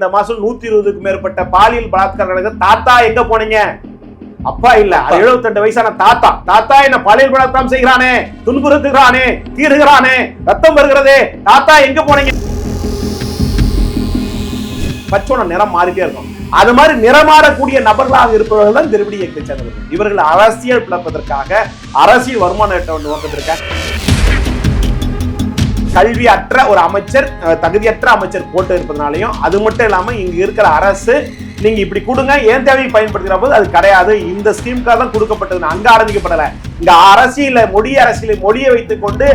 இந்த மாசம் நூத்தி இருபதுக்கு மேற்பட்ட பாலியல் பலாத்காரங்களுக்கு தாத்தா எங்க போனீங்க? அப்பா இல்ல. அது 72 வயசான தாத்தா. தாத்தா என்ன பாலியல் பலாத்காரம் செய்கிறானே? துன்புறுத்துகிறானே? தீருகிறானே? ரத்தம் வருகிறதே? தாத்தா எங்க போனீங்க? பச்சோன நிறம் மாறிட்டே இருக்கும். அது மாதிரி நிறமாறக்கூடிய நபர்களாக இருப்பவர்கள் தான் திருவிடி இயக்கத்தை சேர்ந்தவர்கள். இவர்கள் அரசியல் பிளப்பதற்காக அரசியல் வருமான ஈட்ட நோக்கத்திற்காக கல்வி அற்ற ஒரு அமைச்சர் தகுதியற்ற அமைச்சர் போட்டு இருப்பதனாலையும் அது மட்டும் இல்லாமல் இங்கே இருக்கிற அரசு நீங்கள் இப்படி கொடுங்க ஏன் தேவையை பயன்படுத்துகிற போது அது கிடையாது. இந்த ஸ்கீம்காக தான் கொடுக்கப்பட்டது. அங்கே ஆரம்பிக்கப்படலை. இந்த அரசியல மொழி அரசியலை மொழியை வைத்துக்கொண்டு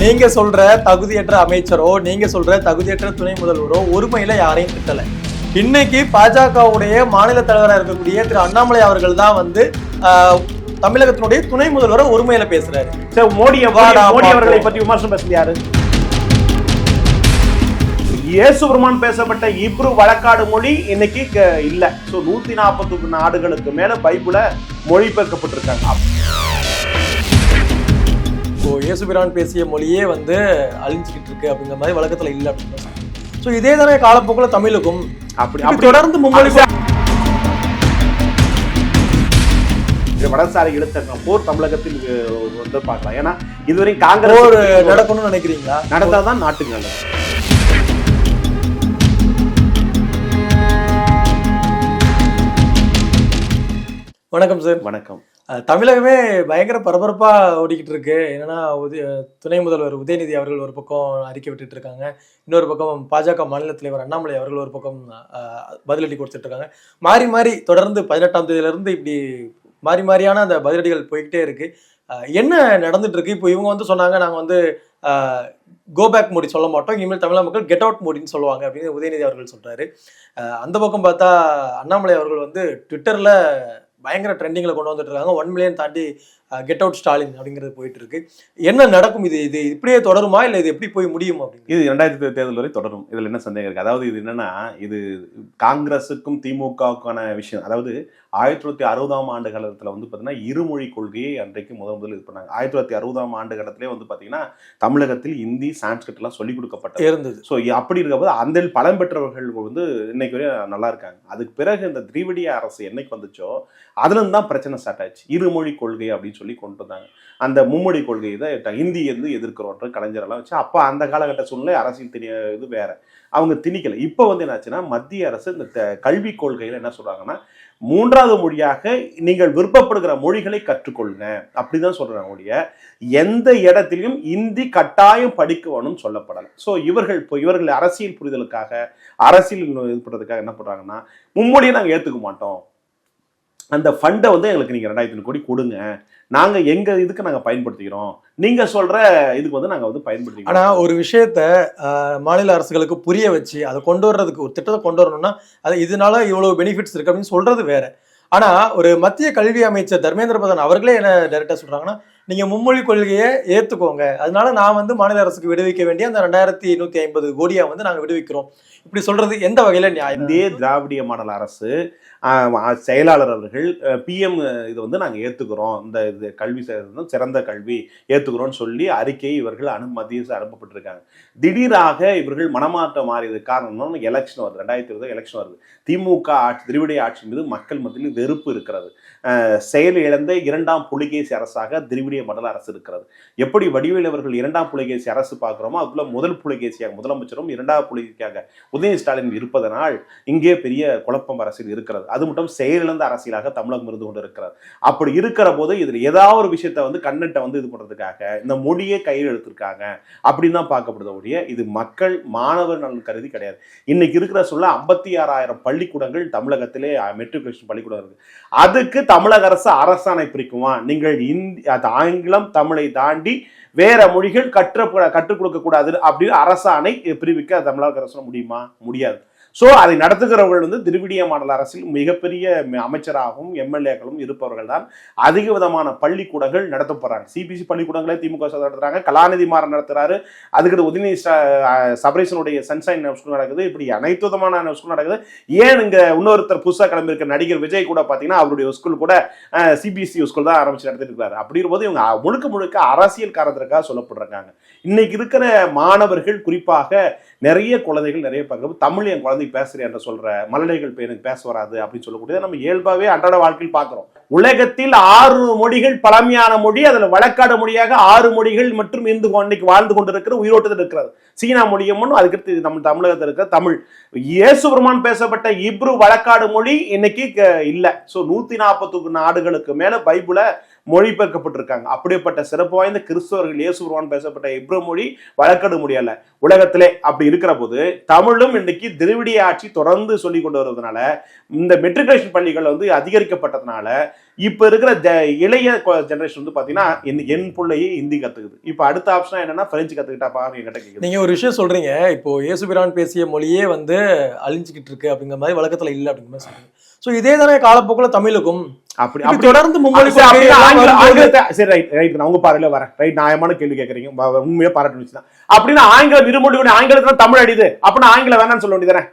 நீங்க சொல்ற தகுதியற்ற அமைச்சரோ நீங்க சொல்ற தகுதியற்ற துணை முதல்வரோ ஒருமையில யாரையும் திட்டல. இன்னைக்கு பாஜகவுடைய மாநில தலைவராக இருக்கக்கூடிய திரு அண்ணாமலை அவர்கள் தான் வந்து தமிழகத்தினுடைய துணை முதல்வரை ஒருமையில பேசுறாரு. சரி, வாடா, மோடி அவர்களை. பற்றி விமர்சனம் பேசுறது யாரு? பேசப்பட்ட இப்ரு வழக்காடு மொழி இன்னைக்கு இல்ல. சோ நூத்தி நாற்பத்தி நாடுகளுக்கு மேல பைபிள மொழிபெயர்க்கப்பட்டிருக்காங்க. இப்போ இயேசுபிரான் பேசிய மொழியே வந்து அழிஞ்சுக்கிட்டு இருக்கு அப்படிங்கிற மாதிரி வழக்கத்துல இல்லை அப்படின்னு ஸோ இதே தானே காலப்போக்குல தமிழுக்கும். அப்படி தொடர்ந்து மும்மொழி இது வடசாலை இழுத்த போர் தமிழகத்தில் வந்து பார்க்கலாம். ஏன்னா இதுவரை போர் காங்கிரஸ் நடக்கணும்னு நினைக்கிறீங்களா? நடந்தாதான் நாட்டுக்கு நல்லது. வணக்கம் சார். வணக்கம். தமிழகமே பயங்கர பரபரப்பா ஓடிக்கிட்டு இருக்கு. என்னன்னா உதய துணை முதல்வர் உதயநிதி அவர்கள் ஒரு பக்கம் அறிக்கை விட்டுட்டு இருக்காங்க. இன்னொரு பக்கம் பாஜக மாநில தலைவர் அண்ணாமலை அவர்கள் ஒரு பக்கம் பதிலடி கொடுத்துட்டு இருக்காங்க. மாறி மாறி தொடர்ந்து பதினெட்டாம் தேதியில இருந்து இப்படி மாறி மாறியான அந்த பதிலடிகள் போய்கிட்டே இருக்கு. என்ன நடந்துட்டு இருக்கு? இப்போ இவங்க வந்து சொன்னாங்க நாங்கள் வந்து கோ பேக் மோடி சொல்ல மாட்டோம். இனிமேல் தமிழக மக்கள் கெட் அவுட் மோடின்னு சொல்லுவாங்க அப்படின்னு உதயநிதி அவர்கள் சொல்றாரு. அந்த பக்கம் பார்த்தா அண்ணாமலை அவர்கள் வந்து ட்விட்டர்ல பயங்கர ட்ரெண்டிங்ல கொண்டு வந்துட்டு இருக்காங்க. ஒன் மில்லியன் தாண்டி கெட் அவுட் ஸ்டாலின் அப்படிங்கிறது போயிட்டு இருக்கு. என்ன நடக்கும்? இது இது இப்படியே தொடருமா? இல்லை இது எப்படி போய் முடியும் அப்படின்னு இது ரெண்டாயிரத்தி தேர்தல் வரை தொடரும். இதில் என்ன சந்தேகம் இருக்கு? அதாவது இது என்னன்னா இது காங்கிரஸுக்கும் திமுகவுக்கான விஷயம். அதாவது ஆயிரத்தி தொள்ளாயிரத்தி அறுபதாம் ஆண்டு காலத்துல வந்து பாத்தீங்கன்னா இருமொழி கொள்கையை அன்றைக்கு முதல் முதல் இது பண்ணாங்க. ஆயிரத்தி தொள்ளாயிரத்தி அறுபதாம் ஆண்டு காலத்திலே வந்து பாத்தீங்கன்னா தமிழகத்தில் இந்தி சான்ஸ்கிரிட் எல்லாம் சொல்லிக் கொடுக்கப்பட்டது. இருந்தது ஸோ அப்படி இருக்கும்போது அந்த பலம் பெற்றவர்கள் வந்து இன்னைக்கு வரையும் நல்லா இருக்காங்க. அதுக்கு பிறகு இந்த திரிவடிய அரசு என்னைக்கு வந்துச்சோ அதுல இருந்து தான் பிரச்சனை ஸ்டார்ட் ஆச்சு. இருமொழி கொள்கை அப்படின்னு சொல்லி கொண்டு வந்தாங்க. அந்த மும்மொழி கொள்கையை தான் ஹிந்தி வந்து எதிர்க்கிறோன்ற கலைஞரெல்லாம் வச்சு அப்போ அந்த காலகட்ட சூழ்நிலை அரசியல் திணி இது வேற. அவங்க திணிக்கலை. இப்போ வந்து என்னாச்சுன்னா மத்திய அரசு இந்த கல்விக் கொள்கையில் என்ன சொல்கிறாங்கன்னா மூன்றாவது மொழியாக நீங்கள் விருப்பப்படுகிற மொழிகளை கற்றுக்கொள்ளுங்க. அப்படிதான் சொல்றாங்க ஒழிய எந்த இடத்திலையும் இந்தி கட்டாயம் படிக்கணும்னு சொல்லப்படலை. ஸோ இவர்கள் இப்போ இவர்கள் அரசியல் புரிதலுக்காக அரசியல் இது பண்ணுறதுக்காக என்ன பண்ணுறாங்கன்னா மும்மொழியை நாங்கள் ஏற்றுக்க மாட்டோம். அந்த ஃபண்டை வந்து எங்களுக்கு நீங்கள் ரெண்டாயிரத்தி கோடி கொடுங்க. நாங்கள் எங்கள் இதுக்கு நாங்கள் பயன்படுத்திக்கிறோம். நீங்கள் சொல்கிற இதுக்கு வந்து நாங்கள் வந்து பயன்படுத்திக்கிறோம். ஆனால் ஒரு விஷயத்த மாநில அரசுகளுக்கு புரிய வச்சு அதை கொண்டு வர்றதுக்கு ஒரு திட்டத்தை கொண்டு வரணும்னா அது இதனால இவ்வளோ பெனிஃபிட்ஸ் இருக்குது அப்படின்னு சொல்கிறது வேறு. ஆனால் ஒரு மத்திய கல்வி அமைச்சர் தர்மேந்திர பிரதான் அவர்களே என்ன டேரெக்டாக சொல்கிறாங்கன்னா நீங்கள் மும்மொழி கொள்கையை ஏற்றுக்கோங்க அதனால நான் வந்து மாநில அரசுக்கு விடுவிக்க வேண்டிய அந்த ரெண்டாயிரத்தி நூற்றி ஐம்பது கோடியாக வந்து நாங்கள் விடுவிக்கிறோம். இப்படி சொல்கிறது எந்த வகையில் நியாயம்? இந்திய திராவிடிய மாடல் அரசு செயலாளர் அவர்கள் பிஎம் இது வந்து நாங்கள் ஏற்றுக்கிறோம் இந்த இது கல்வி சிறந்த கல்வி ஏற்றுக்கிறோம்னு சொல்லி அறிக்கையை இவர்கள் அனுமதி அனுப்பப்பட்டிருக்காங்க. திடீராக இவர்கள் மனமாற்றம் மாறியது காரணம் எலெக்ஷன் வருது. ரெண்டாயிரத்தி இருபது எலெக்ஷன் வருது. திமுக ஆட்சி திருவிடைய ஆட்சி மீது மக்கள் மத்தியில் வெறுப்பு இருக்கிறது. செயல் இழந்த இரண்டாம் புலிகேசி அரசாக திரிவிடிய மண்டல அரசு இருக்கிறது. எப்படி வடிவேல் அவர்கள் இரண்டாம் புலிகேசி அரசு பார்க்குறோமோ அதுக்குள்ள முதல் புலிகேசியாக முதலமைச்சரும் இரண்டாவது புலிகேசியாக உதய ஸ்டாலின் இருப்பதனால் இங்கே பெரிய குழப்பம் அரசியல் இருக்கிறது. அது மட்டும் செயலிழந்த அரசியலாக தமிழகம் இருந்து கொண்டு இருக்கிறது அப்படி இருக்கிற போது இதுல ஏதாவது ஒரு விஷயத்தை வந்து கண்ணட்டை வந்து இது பண்றதுக்காக இந்த மொழியை கையில் எடுத்திருக்காங்க அப்படின்னு தான் பார்க்கப்படுது ஒழிய இது மக்கள் மாணவர் நலன் கருதி கிடையாது. இன்னைக்கு இருக்கிற சொல்ல ஐம்பத்தி ஆறாயிரம் பள்ளிக்கூடங்கள் தமிழகத்திலே மெட்ரிகுலேஷன் பள்ளிக்கூடம் இருக்குது அதுக்கு தமிழக அரசு அரசாணை பிரிக்குமா நீங்கள் இந்தி அது ஆங்கிலம் தமிழை தாண்டி வேற மொழிகள் கற்ற கற்றுக் கொடுக்க கூடாது அப்படின்னு அரசாணை பிரிவிக்க தமிழக அரசு முடியுமா? முடியாது. ஸோ அதை நடத்துகிறவர்கள் வந்து திருவிடிய மாடல் அரசில் மிகப்பெரிய அமைச்சராகவும் எம்எல்ஏக்களும் இருப்பவர்கள் தான் அதிக விதமான பள்ளிக்கூடங்கள் நடத்த போகிறாங்க சிபிசி பள்ளிக்கூடங்களே திமுக நடத்துறாங்க. கலாநிதி மாறன் நடத்துறாரு. அதுக்கடுத்து உதயநிதி ஸ்டா- அஹ் சபரீசனுடைய சன்ஷைன் ஸ்கூல் நடக்குது. இப்படி அனைத்து விதமான ஸ்கூல் நடக்குது. ஏன் இங்க இன்னொருத்தர் புதுசாக கிளம்பியிருக்க நடிகர் விஜய் கூட பார்த்தீங்கன்னா அவருடைய ஸ்கூல் கூட சிபிஎஸ்சி ஸ்கூல் தான் ஆரம்பிச்சு நடத்திட்டு இருக்காரு. அப்படி இருக்கும்போது இவங்க முழுக்க முழுக்க அரசியல் காரணத்திற்காக சொல்லப்படுறாங்க இன்னைக்கு இருக்கிற மாணவர்கள் குறிப்பாக நிறைய குழந்தைகள் நிறைய பார்க்குறோம் தமிழ் என் குழந்தை பேசுறேன் என்று சொல்கிற மலடைகள் பேர் எனக்கு பேச வராது அப்படின்னு சொல்லக்கூடியதை நம்ம இயல்பாகவே அன்றாட வாழ்க்கையில் பார்க்குறோம். உலகத்தில் ஆறு மொழிகள் பழமையான மொழி அதில் வழக்காடு மொழியாக ஆறு மொழிகள் மற்றும் இந்து இன்னைக்கு வாழ்ந்து கொண்டிருக்கிற உயிரோட்டத்தில் இருக்கிறது. சீனா மொழியும் ஒண்ணும் அதுக்கடுத்து நம்ம தமிழகத்தில் இருக்கிற தமிழ். இயேசு பெருமான் பேசப்பட்ட இப்ரு வழக்காடு மொழி இன்னைக்கு க- ஸோ நூற்றி நாற்பத்தி நாற்பத்துக்கு நாடுகளுக்கு மேலே பைபிளை மொழிபெயர்க்கப்பட்டிருக்காங்க. அப்படிப்பட்ட சிறப்பு வாய்ந்த கிறிஸ்தவர்கள் இயேசு பேசப்பட்ட இப்ரோ மொழி வழக்கெடு முடியல. உலகத்திலே அப்படி இருக்கிற போது தமிழும் இன்னைக்கு திருவிடிய ஆட்சி தொடர்ந்து சொல்லி கொண்டு வருவதனால இந்த மெட்ரிகுலேஷன் பள்ளிகள் வந்து அதிகரிக்கப்பட்டதுனால இப்ப இருக்கிற இளைய ஜெனரேஷன் வந்து பாத்தீங்கன்னா என் என் பிள்ளையே ஹிந்தி கத்துக்குது. இப்ப அடுத்த ஆப்ஷனா என்னன்னா பிரெஞ்சு கத்துக்கிட்டா பாருங்க என்கிட்ட நீங்கள் நீங்க ஒரு விஷயம் சொல்றீங்க இப்போ இயேசுபிரான் பேசிய மொழியே வந்து அழிஞ்சுக்கிட்டு இருக்கு அப்படிங்கிற மாதிரி வழக்கத்துல இல்லை அப்படிங்கிற மாதிரி சொல்றீங்க. ஸோ இதே தானே காலப்போக்கில் தமிழுக்கும் அப்படி அப்படி. தொடர்ந்து உங்க பார்வையில வரேன். ரைட் நியாயமான கேள்வி கேட்கறீங்க. உண்மையா பாராட்டு தான். அப்படின்னா ஆங்கிலம் இருமொழி ஆங்கிலத்துல தமிழ் அடிது அப்படின்னா ஆங்கிலம் வேணாம்னு சொல்ல வேண்டியதானே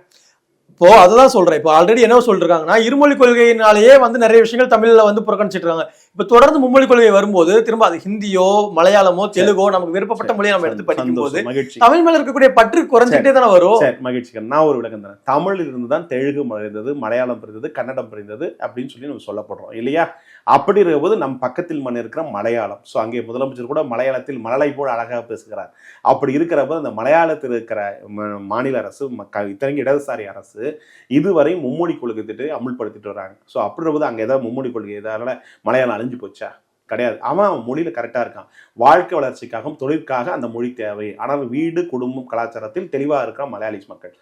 இப்போ அதுதான் சொல்றேன். இப்போ ஆல்ரெடி என்ன சொல்லிருக்காங்கன்னா இருமொழி கொள்கையினாலேயே வந்து நிறைய விஷயங்கள் தமிழ்ல வந்து புறக்கணிச்சிட்டு இருக்காங்க. இப்போ தொடர்ந்து மும்மொழி கொள்கை வரும்போது திரும்ப அது ஹிந்தியோ மலையாளமோ தெலுங்கோ நமக்கு விருப்பப்பட்ட மொழியை நம்ம எடுத்து படிக்கும் போது மகிழ்ச்சி. தமிழ் மேல இருக்கக்கூடிய பற்று குறைஞ்சிட்டே தானே வரும். சரி மகிழ்ச்சிகள் நான் ஒரு விளக்கம் தரேன். தமிழில் இருந்து தான் தெலுங்கு பிறந்தது மலையாளம் பிறந்தது கன்னடம் பிறந்தது அப்படின்னு சொல்லி நம்ம சொல்லப்படுறோம் இல்லையா? அப்படி இருக்கும்போது நம் பக்கத்தில் மண் இருக்கிற மலையாளம். ஸோ அங்கே முதலமைச்சர் கூட மலையாளத்தில் மலலை போல் அழகாக பேசுகிறார். அப்படி இருக்கிற போது அந்த மலையாளத்தில் இருக்கிற ம- மாநில அரசு மக்க- இத்தனைக்கு இடதுசாரி அரசு இதுவரை மும்மொழி கொள்கை திட்டத்தை அமுல்படுத்திட்டு வராங்க. ஸோ அப்படி இருக்கும்போது அங்கே ஏதாவது மும்மொழி கொள்கை இதனால மலையாளம் அழிஞ்சு போச்சா? கிடையாது. அவன் அவன் மொழியில கரெக்டாக இருக்கான். வாழ்க்கை வளர்ச்சிக்காகவும் தொழிற்காக அந்த மொழி தேவை. ஆனால் வீடு குடும்பம் கலாச்சாரத்தில் தெளிவாக இருக்கிற மலையாளிஸ் மக்கள்.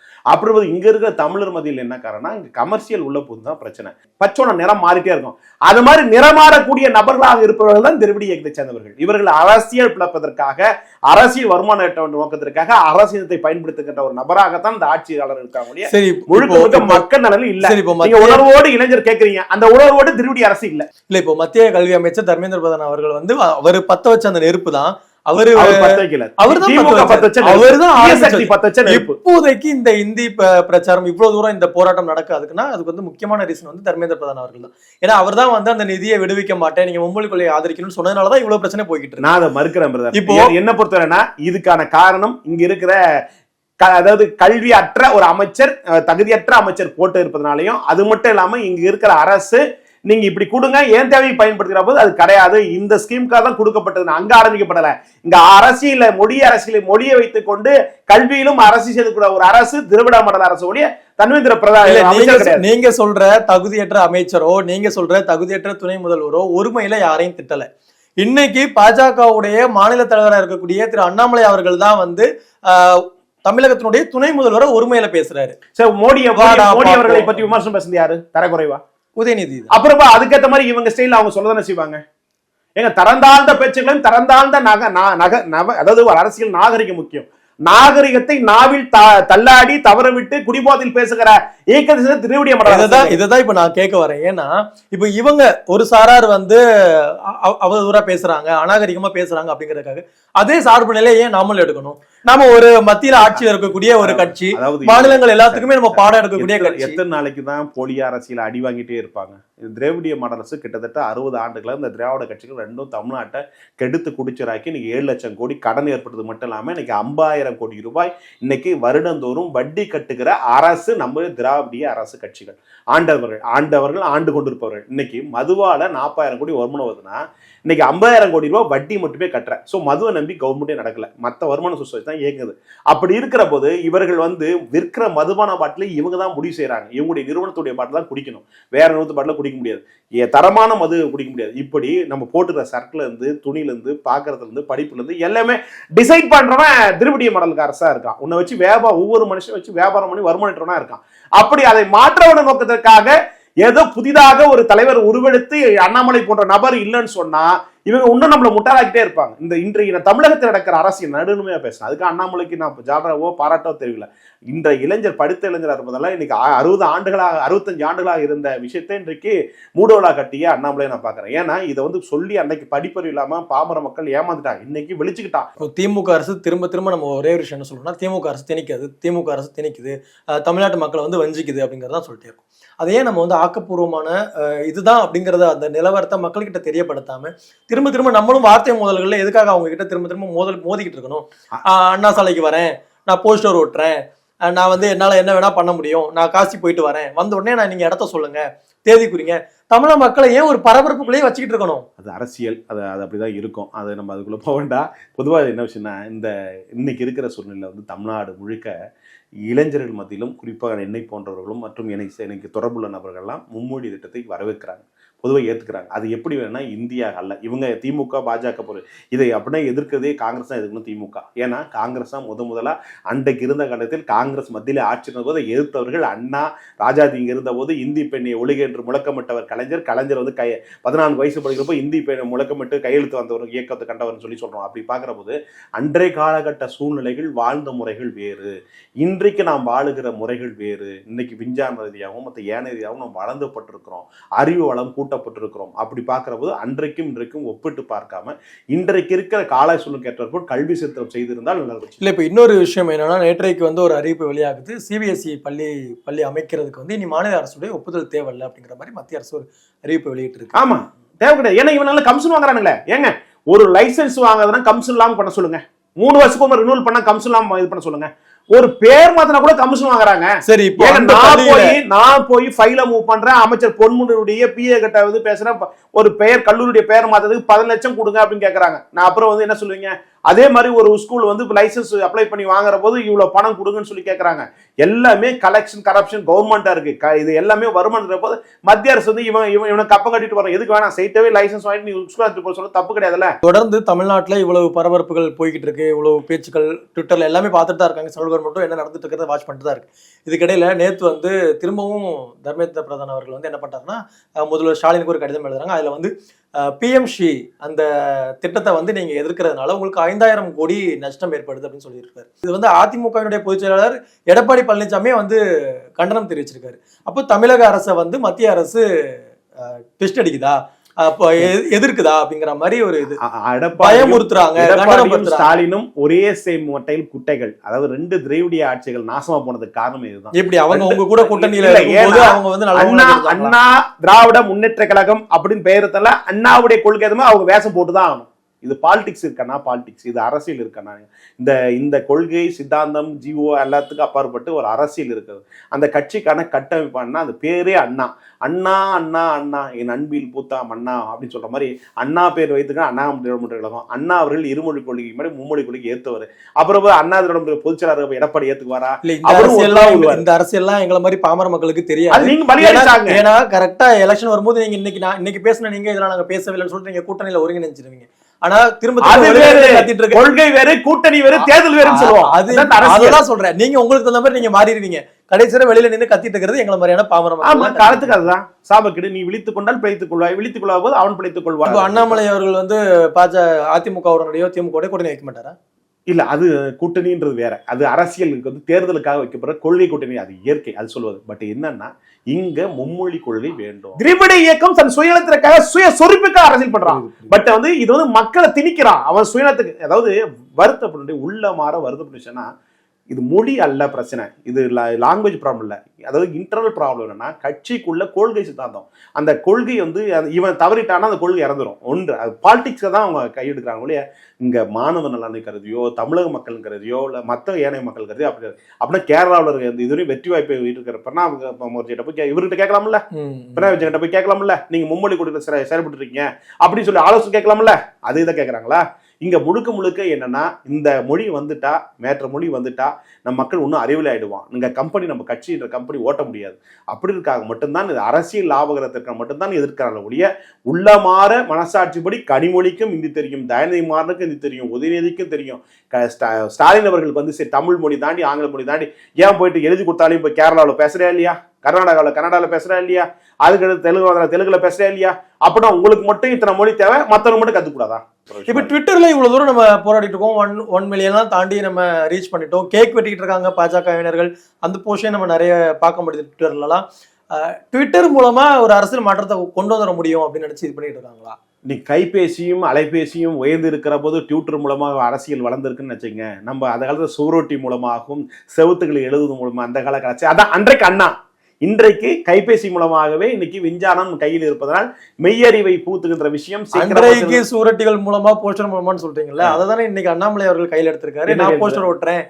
இருக்கும்போது இங்க இருக்கிற தமிழர் மத்தியில் என்ன காரணம்னா இங்க கமர்ஷியல் உள்ள போது தான் பிரச்சனை. பச்சோட நிறம் மாறிட்டே இருக்கும். அது மாதிரி நிறமாறக்கூடிய நபர்களாக இருப்பவர்கள் தான் திருவிடி இயக்கத்தை சேர்ந்தவர்கள். இவர்கள் அரசியல் பிளப்பதற்காக அரசியல் வருமானம் வேண்டும் நோக்கத்திற்காக அரசியத்தை பயன்படுத்துகின்ற ஒரு நபராகத்தான் இந்த ஆட்சியாளர் இருக்காங்க சரி முழுக்க முழுக்க மக்கள் நலன் இல்ல. உணர்வோடு இளைஞர் கேக்குறீங்க. அந்த உணர்வோடு திருவிடி அரசு இல்ல. இல்ல இப்போ மத்திய கல்வி அமைச்சர் தர்மேந்திர பிரதான் அவர்கள் வந்து அவர் பத்த வச்ச அந்த நெருப்பு தான். அவரு இப்போதைக்கு இந்த இந்தி பிரச்சாரம் இவ்வளவு தூரம் இந்த போராட்டம் நடக்காதுக்குன்னா அதுக்கு வந்து முக்கியமான ரீசன் வந்து தர்மேந்திர பிரதான் அவர்கள் தான். ஏன்னா அவர் தான் வந்து அந்த நிதியை விடுவிக்க மாட்டேன் நீங்க மும்மொழி கொள்கையை ஆதரிக்கணும்னு சொன்னதுனாலதான் இவ்வளவு பிரச்சனை போய்கிட்டு நான் அதை மறுக்கிறேன் இப்போ- என்ன பொறுத்தவரைனா இதுக்கான காரணம் இங்க இருக்கிற அதாவது கல்வி அற்ற ஒரு அமைச்சர் தகுதியற்ற அமைச்சர் போட்டு இருப்பதனாலையும் அது மட்டும் இல்லாம இங்க இருக்கிற அரசு நீங்க இப்படி கொடுங்க ஏன் தேவையை பயன்படுத்துகிற போது அது கிடையாது. இந்த ஸ்கீம்காக தான் கொடுக்கப்பட்டது. அங்க ஆரம்பிக்கப்படல. இங்க அரசியல மொழி அரசியலை மொழியை வைத்துக் கொண்டு கல்வியிலும் அரசு செய்யக்கூடிய ஒரு அரசு திராவிட மாடல் அரசு ஒழிய தன்வேந்திர பிரதான் நீங்க சொல்ற தகுதியற்ற அமைச்சரோ நீங்க சொல்ற தகுதியற்ற துணை முதல்வரோ ஒருமையில யாரையும் திட்டல. இன்னைக்கு பாஜகவுடைய மாநில தலைவராக இருக்கக்கூடிய திரு அண்ணாமலை அவர்கள் தான் வந்து தமிழகத்தினுடைய துணை முதல்வரை ஒருமையில பேசுறாரு. சரி மோடி மோடி அவர்களை. பத்தி விமர்சனம் பேசுறது யாரு? தரக்குறைவா? உதயநிதி. அப்புறமா அதுக்கேற்ற மாதிரி இவங்க ஸ்டைல அவங்க சொல்லதானே செய்வாங்க? ஏங்க தரந்தாழ்ந்த பேச்சுகளும் தரந்தாழ்ந்த நக நக நவ அதாவது அரசியல் நாகரிகம் முக்கியம். நாகரிகத்தை நாவில் தள்ளாடி தவற விட்டு குடிபோதையில் பேசுகிற சேர்ந்த திருவிடிய இததான் மடம் இததான் இப்ப நான் கேட்க வரேன். ஏன்னா இப்ப இவங்க ஒரு சாரார் வந்து அவதூறா பேசுறாங்க அநாகரிகமா பேசுறாங்க அப்படிங்கறதுக்காக. அதே சார்பு நிலையை ஏன் நாமளும் எடுக்கணும்? நாம ஒரு மத்தியில ஆட்சியில் இருக்கக்கூடிய ஒரு கட்சி அதாவது மாநிலங்கள் எல்லாத்துக்குமே நம்ம பாடம் எடுக்கக்கூடிய எத்தனை- கட்சி. எத்தனை நாளைக்கு தான் போலி அரசியல் அடி வாங்கிட்டே இருப்பாங்க? திராவிடிய மாடல் அரசு கிட்டத்தட்ட அறுபது ஆண்டுகளா இந்த திராவிட கட்சிகள் ரெண்டும் தமிழ்நாட்டை கெடுத்து குடிச்சராக்கி இன்னைக்கு ஏழு லட்சம் கோடி கடன் ஏற்பட்டது மட்டும் இல்லாம இன்னைக்கு ஐம்பதாயிரம் கோடி ரூபாய் இன்னைக்கு வருடந்தோறும் வட்டி கட்டுகிற அரசு நம்ம திராவிடிய அரசு கட்சிகள். ஆண்டவர்கள் ஆண்டவர்கள் ஆண்டு கொண்டிருப்பவர்கள். இன்னைக்கு மதுவால நாற்பதாயிரம் கோடி வருமானம் வருதுன்னா இன்னைக்கு ஐம்பதாயிரம் கோடி ரூபாய் வட்டி மட்டுமே கட்டுறேன். ஸோ மதுவை நம்பி கவர்மெண்ட்டே நடக்கல. மற்ற வருமான சொசைட்டி தான் இயங்குது. அப்படி இருக்கிற போது இவர்கள் வந்து விற்கிற மதுபான பாட்டிலே இவங்க தான் முடிவு செய்கிறாங்க இவங்களுடைய நிறுவனத்துடைய பாட்டில் தான் குடிக்கணும். வேற நிறுவனத்து பாட்டில் குடிக்க முடியாது. ஏ, தரமான மது குடிக்க முடியாது. இப்படி நம்ம போட்டுக்கிற சர்ட்ல இருந்து பார்க்கறதுலேருந்து படிப்புலேருந்து எல்லாமே டிசைட் பண்ணுறவன் திருப்படிய மாடலுக்கு இருக்கான். உன்னை வச்சு வியாபாரம் ஒவ்வொரு மனுஷன் வச்சு வியாபாரம் பண்ணி வருமானவனா இருக்கான். அப்படி அதை மாற்றவன நோக்கத்திற்காக ஏதோ புதிதாக ஒரு தலைவர் உருவெடுத்து அண்ணாமலை போன்ற நபர் இல்லைன்னு சொன்னா இவங்க இன்னும் நம்மளை முட்டாளாக்கிட்டே இருப்பாங்க. இந்த இன்றைய நான் தமிழகத்தில் நடக்கிற அரசியல் நடுநிமையா பேசுறேன். அதுக்கு அண்ணாமலைக்கு நான் ஜாதகவோ பாராட்டோ தெரியல. இந்த இளைஞர் படித்த இளைஞர் இருப்பதெல்லாம் இன்னைக்கு அறுபது ஆண்டுகளாக அறுபத்தஞ்சு ஆண்டுகளாக இருந்த விஷயத்தை இன்றைக்கு மூடோலா கட்டிய அண்ணாமலையை நான் பார்க்குறேன். ஏன்னா இதை வந்து சொல்லி அன்னைக்கு படிப்பறிவு இல்லாமல் பாமர மக்கள் ஏமாந்துட்டாங்க. இன்னைக்கு வெளிச்சுக்கிட்டான் திமுக அரசு திரும்ப திரும்ப நம்ம ஒரே விஷயம் என்ன சொல்லணும்னா திமுக அரசு திணிக்காது திமுக அரசு திணிக்குது தமிழ்நாட்டு மக்களை வந்து வஞ்சிக்குது அப்படிங்கிறதான் சொல்லிட்டே இருக்கும். அதையே நம்ம வந்து ஆக்கப்பூர்வமான இதுதான் அப்படிங்கிறத அந்த நிலவரத்தை மக்கள்கிட்ட தெரியப்படுத்தாம திரும்ப திரும்ப நம்மளும் வார்த்தை மோதல்கள்ல எதுக்காக அவங்க கிட்ட திரும்ப திரும்ப மோதல் மோதிக்கிட்டு இருக்கணும்? அண்ணா சாலைக்கு வரேன் நான் போஸ்டர் ஓட்டுறேன் நான் வந்து என்னால் என்ன வேணா பண்ண முடியும் நான் காசி போயிட்டு வரேன் வந்த உடனே நான் நீங்க இடத்த சொல்லுங்க தேதி குறிங்க தமிழக மக்களை ஏன் ஒரு பரபரப்புக்குள்ளேயே வச்சுக்கிட்டு இருக்கணும்? அது அரசியல் அது அது அப்படிதான் இருக்கும். அது நம்ம அதுக்குள்ளே போக வேண்டாம். பொதுவாக என்ன விஷயம்னா இந்த இன்னைக்கு இருக்கிற சூழ்நிலை வந்து தமிழ்நாடு முழுக்க இளைஞர்கள் மத்தியிலும் குறிப்பாக என்னை போன்றவர்களும் மற்றும் எனக்கு எனக்கு தொடர்புள்ள நபர்கள்லாம் மும்மொழி திட்டத்தை வரவேற்கிறாங்க. பொதுவாக ஏற்றுக்கிறாங்க அது எப்படி வேணும்னா இந்தியா அல்ல. இவங்க திமுக பாஜக பொருள் இதை அப்படின்னா எதிர்க்கிறதே காங்கிரஸ் தான் எதிர்க்கணும் திமுக. ஏன்னா காங்கிரஸ் தான் முத முதலாக அன்றைக்கு இருந்த காலத்தில் காங்கிரஸ் மத்தியில் ஆட்சி இருந்த போது எதிர்த்தவர்கள் அண்ணா ராஜாஜி இங்கே இருந்தபோது இந்தி பெண்ணை ஒழுக என்று முழக்கமிட்டவர் கலைஞர். கலைஞர் வந்து கை பதினான்கு வயசு படிக்கிறப்போ இந்தி பெண்ணை முழக்கமிட்டு கையெழுத்து வந்தவர் இயக்கத்தை கண்டவர்னு சொல்லி சொல்கிறோம் அப்படி பார்க்குற போது அன்றைய காலகட்ட சூழ்நிலைகள் வாழ்ந்த முறைகள் வேறு. இன்றைக்கு நாம் வாழுகிற முறைகள் வேறு. இன்னைக்கு விஞ்ஞான ரீதியாகவும் மற்ற ஏன ரீதியாகவும் நாம் வளர்ந்துப்பட்டிருக்கிறோம் அறிவு வளம் கூட்டப்பட்டிருக்கிறோம் அப்படி பார்க்குற போது அன்றைக்கும் இன்றைக்கும் ஒப்பிட்டு பார்க்காம இன்றைக்கு இருக்கிற கால சூழ்நிலை ஏற்றப்போல் கல்வி சிறுத்தம் செய்திருந்தால் நல்லா இருந்துச்சு இல்ல இப்ப இன்னொரு விஷயம் என்னன்னா நேற்றைக்கு வந்து ஒரு அறிவிப்பு வெளியாகுது. சிபிஎஸ்இ பள்ளி பள்ளி அமைக்கிறதுக்கு வந்து இனி மாநில அரசுடைய ஒப்புதல் தேவையில்லை அப்படிங்கிற மாதிரி மத்திய அரசு ஒரு அறிவிப்பு வெளியிட்டு இருக்கு ஆமா. தேவை கிடையாது. ஏன்னா இவனால கமிஷன் வாங்குறானுங்களே. ஏங்க ஒரு லைசென்ஸ் வாங்குறதுனா கமிஷன் இல்லாம பண்ண சொல்லுங்க. மூணு வருஷத்துக்கு ஒரு ரினியூல் பண்ணா கமிஷன் இல்லாம இது பண்ண சொல்லுங்க. ஒரு பேர் மாத்தினா கூட கமிஷன் வாங்குறாங்க. சரி இப்போ நான் போய் நான் போய் ஃபைல மூவ் பண்றேன். அமைச்சர் பொன்முடியுடைய பிஏ கிட்ட வந்து பேசுறேன். ஒரு பெயர் கல்லூரியுடைய பெயர் மாத்ததுக்கு பதினஞ்சு லட்சம் கொடுங்க அப்படின்னு கேக்குறாங்க. நான் அப்புறம் வந்து என்ன சொல்லுவீங்க? அதே மாதிரி ஒரு ஸ்கூல் வந்து லைசன்ஸ் அப்ளை பண்ணி வாங்குற போது இவ்வளவு பணம் கொடுங்கன்னு சொல்லி கேட்குறாங்க எல்லாமே கலெக்ஷன் கரப்ஷன் கவர்மெண்டா இருக்கு. க- இது எல்லாமே வருமானம் போது மத்திய அரசு வந்து இவன் இவன் இவனை கப்பம் கட்டிட்டு வரோம் எதுக்கு வேணாம் சைட்டவே லைசன்ஸ் வாங்கிட்டு நீ ஸ்கூல் எடுத்து போக சொல்ல தப்பு கிடையாதுல்ல? தொடர்ந்து தமிழ்நாட்டில் இவ்வளவு பரபரப்புகள் போய்கிட்டு இருக்கு இவ்வளவு பேச்சுக்கள் ட்விட்டர்ல எல்லாமே பார்த்துட்டு தான் இருக்காங்க. சென்ட்ரல் கவர்மெண்ட்டும் என்ன நடந்துட்டு இருக்கிறத வாட்ச் பண்ணிட்டு தான் இருக்கு. இதுக்கிடையில நேத்து வந்து திரும்பவும் தர்மேந்திர பிரதான் அவர்கள் வந்து என்ன பண்ணாருன்னா முதல்வர் ஸ்டாலினுக்கு ஒரு கடிதம் எழுதுறாங்க. அதுல வந்து பிஎம்ஷி அந்த திட்டத்தை வந்து நீங்க எதிர்க்கிறதுனால உங்களுக்கு ஐந்தாயிரம் கோடி நஷ்டம் ஏற்படுது அப்படின்னு சொல்லியிருக்காரு. இது வந்து அதிமுகவினுடைய பொதுச் செயலாளர் எடப்பாடி பழனிசாமியே வந்து கண்டனம் தெரிவிச்சிருக்காரு. அப்போ தமிழக அரசை வந்து மத்திய அரசு டெஸ்ட் அடிக்குதா? எதிர்க்குதா அப்படிங்கிற மாதிரி ஒரு இது. பயமுறுத்துறாங்க ஸ்டாலினும் ஒரே சேம் மட்டையில் குட்டைகள். அதாவது ரெண்டு திராவிடிய ஆட்சிகள் நாசமா போனதுக்கு காரணம் இதுதான். எப்படி அவங்க உங்க கூட கூட்டணியில அவங்க வந்து அண்ணா? அண்ணா திராவிட முன்னேற்ற கழகம் அப்படின்னு பெயரத்தல அண்ணாவுடைய கொள்கை எதுவுமே அவங்க வேஷம் போட்டுதான் ஆகணும். இது பாலிடிக்ஸ் இருக்கனா பாலிடிக்ஸ் இது அரசியல் இருக்கனா இந்த இந்த கொள்கை சித்தாந்தம் ஜீவோ எல்லாத்துக்கும் அப்பாற்பட்டு ஒரு அரசியல் இருக்குது. அந்த கட்சிக்கான கட்டமைப்பான்னா அந்த பேரே அண்ணா. அண்ணா அண்ணா அண்ணா. என் அன்பில் பூத்தாம் அண்ணா அப்படின்னு சொல்ற மாதிரி அண்ணா பேர் வைத்துக்க அண்ணா திராவிட கழகம் அண்ணா அவர்கள் இருமொழி கொள்கை மாதிரி மும்மொழி கொள்கை ஏத்துவார். அப்புறம் அண்ணா திராவிட பொதுச்செயலாளர் எடப்பாடி ஏத்துக்குவாரா? இல்ல இந்த அவரும் இந்த அரசியல்லாம் எங்களை மாதிரி பாமர மக்களுக்கு அது தெரியாது நீங்க ஏன்னா கரெக்டா எலெக்ஷன் வரும்போது நீங்க இன்னைக்கு நான் இன்னைக்கு பேசின நீங்க இதெல்லாம் நாங்க பேசவில்லைன்னு சொல்லிட்டு நீங்க கூட்டணியில ஒருங்கிணைஞ்சிருவீங்க. ஆனா திரும்ப கொள்கை வேறு. கூட்டணி வேறு தேர்தல் வேறுன்னு சொல்லுவோம். அததான் சொல்றேன். நீங்க உங்களுக்கு தகுந்த மாதிரி நீங்க மாறிடுவீங்க. கடைசியில வெளியில நின்னு கத்திட்டு இருக்கிறது எங்களை மாதிரியான பாமர ஆமா காலத்துக்கு அதுதான். சாபக்கெடு. நீ விழித்துக் கொண்டால் பிழைத்துக் கொள்வாய். விழித்துக் கொள்ளாத போது அவன் பிழைத்துக் கொள்வான். அண்ணாமலை அவர்கள் வந்து பாஜ அதிமுகவுடனடியோ திமுக கூட்டணி வைக்க மாட்டாரா? இல்ல அது கூட்டணின்றது வேற. அது அரசியலுக்கு வந்து தேர்தலுக்காக வைக்கப்படுற கொள்கை கூட்டணி அது இயற்கை அது சொல்வது பட் என்னன்னா இங்க மும்மொழி கொள்கை வேண்டும். திரிபட இயக்கம் தன் சுயநலத்திற்காக சுய சொரிப்புக்காக அரசியல் பண்றான். பட் வந்து இது வந்து மக்களை திணிக்கிறான். அவன் சுயநலத்துக்கு அதாவது வருத்தப்பட்டு உள்ள மாற வருத்தப்பட்டுச்சுன்னா இது மொழி அல்ல பிரச்சனை. இது லாங்குவேஜ் ப்ராப்ளம் இல்லை. அதாவது இன்டர்னல் ப்ராப்ளம் என்னன்னா கட்சிக்குள்ள கொள்கை சித்தாந்தம். அந்த கொள்கை வந்து இவன் தவறிட்டானா அந்த கொள்கை இறந்துரும். ஒன்று அது பாலிடிக்ஸை தான் அவங்க கையெடுக்கிறாங்க ஒழிய இங்க மாணவ நலனை கருதியோ தமிழக மக்கள் கருதியோ இல்லை மற்ற ஏனைய மக்கள் கருதியோ அப்படி. அப்படின்னா கேரளாவில் இருக்க இந்த இதுவரையும் வெற்றி வாய்ப்பை இருக்கிற பிரணாப் முகர்ஜிட்ட போய் இவர்கிட்ட கேட்கலாம்ல. பினராயி விஜயன் போய் கேட்கலாம்ல? நீங்க மும்மொழி சில செயல்பட்டு இருக்கீங்க. அப்படின்னு சொல்லி ஆலோசனை கேட்கலாம்ல? அதே தான் கேட்கறாங்களா? இங்கே முழுக்க முழுக்க என்னென்னா இந்த மொழி வந்துட்டா மேற்ற மொழி வந்துட்டா நம்ம மக்கள் இன்னும் அறிவில் ஆகிடுவான் இங்கே கம்பெனி நம்ம கட்சின்ற கம்பெனி ஓட்ட முடியாது. அப்படி இருக்காக மட்டும்தான் இது அரசியல் லாபகரத்திற்கு மட்டும்தான் எதிர்க்கிறாங்க ஒழிய உள்ளமாற மனசாட்சிப்படி கனிமொழிக்கும் இந்தி தெரியும் தயநிதி மாறனுக்கும் இந்தி தெரியும் உதயநிதிக்கும் தெரியும். க- ஸ்டாலின் அவர்களுக்கு வந்து சரி தமிழ் மொழி தாண்டி ஆங்கில மொழி தாண்டி ஏன் போயிட்டு எழுதி கொடுத்தாலும் இப்போ கேரளாவில் பேசுகிறேன் இல்லையா? கர்நாடகாவில் கன்னடாவில் பேசுறா இல்லையா? அதுக்கு அடுத்து தெலுங்கு வந்தா தெலுங்குல பேசுறா இல்லையா? அப்படின்னா உங்களுக்கு மட்டும் இத்தனை மொழி தேவை மற்றவங்க மட்டும் கத்துக்கூடாதா? இப்ப ட்விட்டர்ல இவ்வளவு தூரம் நம்ம போராடிட்டு இருக்கோம். ஒன் ஒன் மில்லியன்லாம் தாண்டி நம்ம ரீச் பண்ணிட்டோம். கேக் வெட்டிக்கிட்டு இருக்காங்க பாஜகவினர்கள் அந்த போஷன் நம்ம நிறைய பார்க்க முடியுது ட்விட்டர்லலாம் அஹ், ட்விட்டர் மூலமா ஒரு அரசியல் மாற்றத்தை கொண்டு வந்துட முடியும் அப்படின்னு நினைச்சு இது பண்ணிட்டு இருக்காங்களா? நீ கைபேசியும் அலைபேசியும் உயர்ந்து இருக்கிற போது ட்விட்டர் மூலமாக அரசியல் வளர்ந்துருக்குன்னு வச்சுங்க நம்ம அந்த காலத்துல சுவரொட்டி மூலமாகவும் செவுத்துக்களை எழுதுவது மூலமா அந்த கால கலாச்சாரம் அதான் அன்றைக்கு அண்ணா. இன்றைக்கு கைபேசி மூலமாகவே இன்னைக்கு விஞ்ஞானம் கையில் இருப்பதனால் மெய்யறிவை பூத்துகின்ற விஷயம் அன்றைக்கு சூரட்டிகள் மூலமா போஸ்டர் மூலமான்னு சொல்றீங்கல்ல அதை தானே இன்னைக்கு அண்ணாமலை அவர்கள் கையில எடுத்திருக்காரு. நான் போஸ்டர் ஓட்டுறேன்.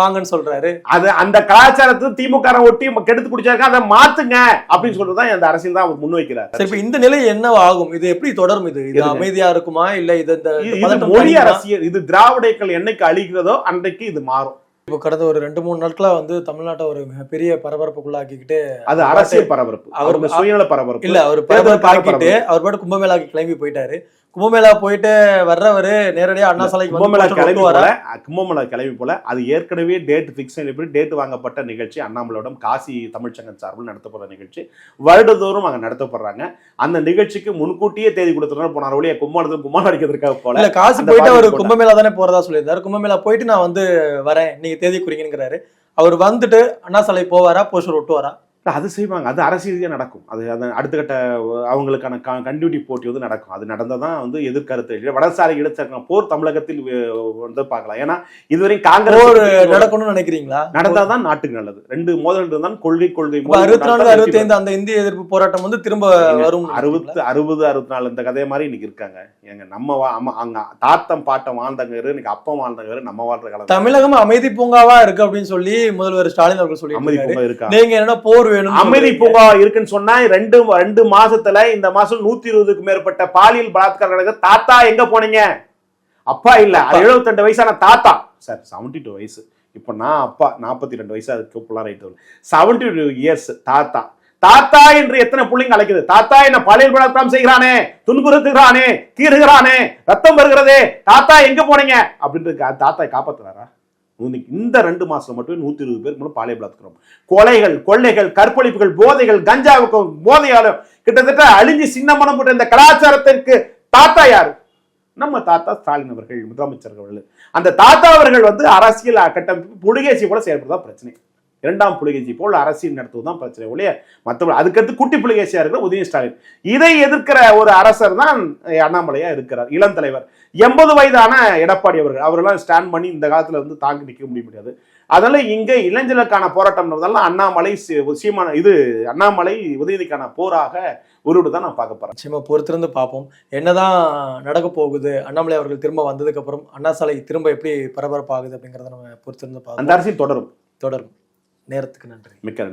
வாங்கன்னு சொல்றாரு. அது அந்த கலாச்சாரத்தை திமுக ஒட்டி கெடுத்து குடிச்சாருக்க அதை மாத்துங்க அப்படின்னு சொல்றதுதான் அந்த அரசியல் தான் அவர் முன்வைக்கிறார். சரி இப்ப இந்த நிலை என்ன ஆகும் இது எப்படி தொடரும் இது? இது? அமைதியா இருக்குமா? இல்ல இது இந்த மொழி? அரசியல். இது திராவிடர்கள் என்னைக்கு அழிக்கிறதோ அன்றைக்கு இது மாறும். இப்போ கடந்த ஒரு ரெண்டு மூணு நாட்களா வந்து தமிழ்நாட்டை ஒரு மிகப்பெரிய பரபரப்புக்குள்ளாக்கிக்கிட்டு அது அரசியல் பரபரப்பு. அவர் சுயநல பரபரப்பு. இல்ல அவர் தேர்தலுக்கான பரபரப்பாக்கிட்டு அவர் பாட்டு கும்பமேளாக்கு கிளம்பி போயிட்டாரு. கும்பமேளா போயிட்டு வர்றவரு நேரடியா அண்ணா வந்து கும்பமேளா கிளம்பி? போல கும்பமேளா கிளம்பி போல அது ஏற்கனவே டேட் ஃபிக்ஸ் எப்படி டேட் வாங்கப்பட்ட நிகழ்ச்சி அண்ணாமலையோட காசி தமிழ்ச்சங்கம் சார்பில் நடத்தப்படுற நிகழ்ச்சி. வருடதோறும் அங்க நடத்தப்படுறாங்க. அந்த நிகழ்ச்சிக்கு முன்கூட்டியே தேதி கொடுத்துருந்தா போனார் ஒழிய கும்மாளத்துக்கு கும்மாளம் அடிக்கிறதுக்காக போல. காசு போயிட்டு அவர் கும்பமேளா தானே போறதா சொல்லியிருந்தாரு. கும்பமேளா போயிட்டு நான் வந்து வரேன். நீங்க தேதி குறிங்கங்கிறாரு அவர் வந்துட்டு அண்ணா சாலை போவாரா போஸ்டர் ஒட்டுவாரா அது செய்வாங்க. அது அரசியல் ரீதியா நடக்கும். அது அது அடுத்த கட்ட அவங்களுக்கான கண்டினியூட்டி போட்டி வந்து நடக்கும். அது நடந்ததான் வந்து எதிர்கருத்து. வடசாலை இடச்சக்கம் போர் தமிழகத்தில் வந்து பார்க்கலாம். ஏன்னா இதுவரையும் காங்கிரஸ் நடக்கணும்னு நினைக்கிறீங்களா? நடந்தாதான் நாட்டுக்கு நல்லது. ரெண்டு மோதல் இருந்தால் கொள்கை கொள்கை அறுபத்தி நடந்தால் அறுபத்தி ஐந்து அந்த இந்திய எதிர்ப்பு போராட்டம் வந்து திரும்ப வரும் அறுபத்து அறுபது அறுபத்தி நாலு இந்த கதைய மாதிரி இன்னைக்கு இருக்காங்க. எங்க நம்ம அங்க தாத்தம் பாட்டம் வாழ்ந்தவங்க இன்னைக்கு அப்பம் வாழ்ந்தவங்க நம்ம வாழ்ற காலம் தமிழகம் அமைதி பூங்காவா இருக்கு அப்படின்னு சொல்லி முதல்வர் ஸ்டாலின் அவர்கள் சொல்லிட்டு அமைதி பூங்கா இருக்கா? நீங்க என்ன போர் வேணும் அமைதி பூங்கா இருக்குன்னு சொன்னா ரெண்டு ரெண்டு மாசத்துல இந்த மாசம் நூத்தி இருபதுக்கு மேற்பட்ட பாலியல் நடக்குது தாத்தா எங்க போனீங்க? அப்பா இல்ல. எழுபத்தெண்டு வயசான தாத்தா. சார் செவன்டி டூ வயசு. இப்போ நான் அப்பா நாற்பத்தி ரெண்டு வயசு அதுக்கு இப்பெல்லாம் ரைட் செவன்டி டூ இயர்ஸ் தாத்தா. தாத்தா என்று எத்தனை பிள்ளைங்க அழைக்குது? தாத்தா என்ன பாலியல் பலாத்காரம் செய்கிறானே? துன்புறுத்துகிறானே? கீறுகிறானே ரத்தம் வருகிறதே? தாத்தா எங்க போனீங்க? அப்படின்ட்டு கா- தாத்தாயை காப்பாத்துறாரா? இந்த ரெண்டு மாசம் மட்டும் நூத்தி இருபது பேர் மூலம் பாலியல் பலாத்காரம். கொலைகள் கொள்ளைகள் கற்பழிப்புகள் போதைகள் கஞ்சாவுக்கும் போதையாலும் கிட்டத்தட்ட அழிஞ்சு சின்னமனம் போட்ட இந்த கலாச்சாரத்திற்கு தாத்தா யாரு? நம்ம தாத்தா ஸ்டாலின் அவர்கள் முதலமைச்சர் அவர்கள். அந்த தாத்தா அவர்கள் வந்து அரசியல் கட்டமைப்பு புடுகேசி கூட செயல்படுறதா பிரச்சனை. இரண்டாம் புலிகேசி போல் அரசியல் நடத்துவதுதான் பிரச்சனை ஒழிய மற்றபடி அதுக்கடுத்து குட்டி புலிகேசியா இருக்கிற உதய ஸ்டாலின். இதை எதிர்க்கிற ஒரு அரசர் தான் அண்ணாமலையா இருக்கிறார் இளம் தலைவர். எண்பது வயதான எடப்பாடி அவர்கள். அவரெல்லாம் ஸ்டாண்ட் பண்ணி இந்த காலத்துல வந்து தாங்கி நிற்க முடிய முடியாது. அதனால இங்க இளைஞர்களுக்கான போராட்டம் நடந்தாலும் அண்ணாமலை சீமான இது அண்ணாமலை உதயநிதிக்கான போராக உருவிட்டு தான் நான் பார்க்க போறேன். நிச்சயமா பொறுத்திருந்து பார்ப்போம். என்னதான் நடக்க போகுது அண்ணாமலை அவர்கள் திரும்ப வந்ததுக்கு அப்புறம் அண்ணா சாலை திரும்ப எப்படி பரபரப்பாகுது அப்படிங்கறத நம்ம பொறுத்திருந்து பார்ப்போம். அந்த அரசியல் தொடரும். தொடரும். நேரத்துக்கு நன்றி. மிக்க நன்றி.